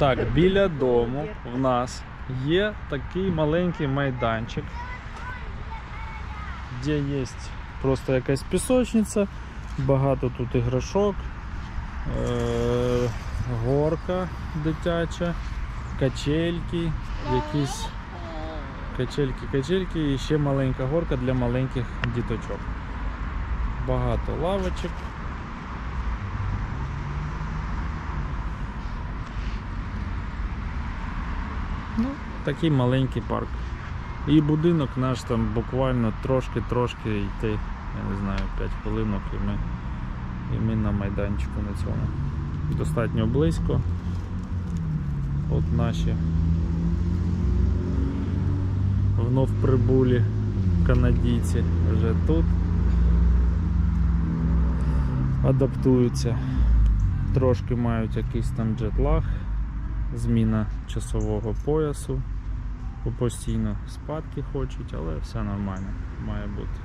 Так, біля дому в нас є такий маленький майданчик, де є просто якась пісочниця, багато тут іграшок, е- горка дитяча, качельки, якісь качельки, качельки і ще маленька горка для маленьких діточок. Багато лавочок. Ну, такий маленький парк. І будинок наш там буквально трошки-трошки йти, я не знаю, 5 хвилинок і ми, і ми на майданчику на цьому. Достатньо близько. От наші вновь прибулі канадійці вже тут адаптуються. Трошки мають якийсь там джетлаг, зміна часового поясу. Бо Постійно спадки хочуть, але все нормально, має бути.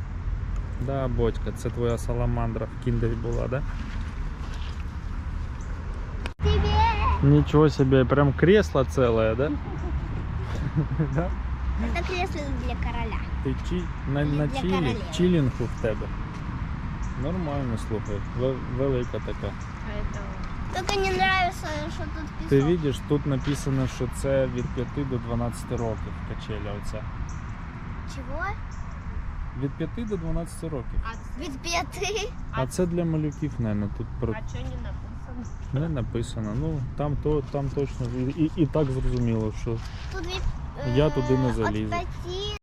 Да, Бодька, це твоя саламандра в кіндері була, да? Нічого себе, прям кресло целое, да? да? Это кресло для короля. Ти чи... на, на Для чилінгу в тебе. Нормально, слухай, велика така. Только не нравится, что тут песок. Ти бачиш, тут написано, що це від 5 до 12 років качеля оця. Чего? Від 5 до 12 років. Ведь пяты. А це для малюків, мабуть, тут про... А что не написано? не написано. Ну, там, то, там точно. І, і, і так зрозуміло, що Тут ведь... Я туди не от залізу. пяти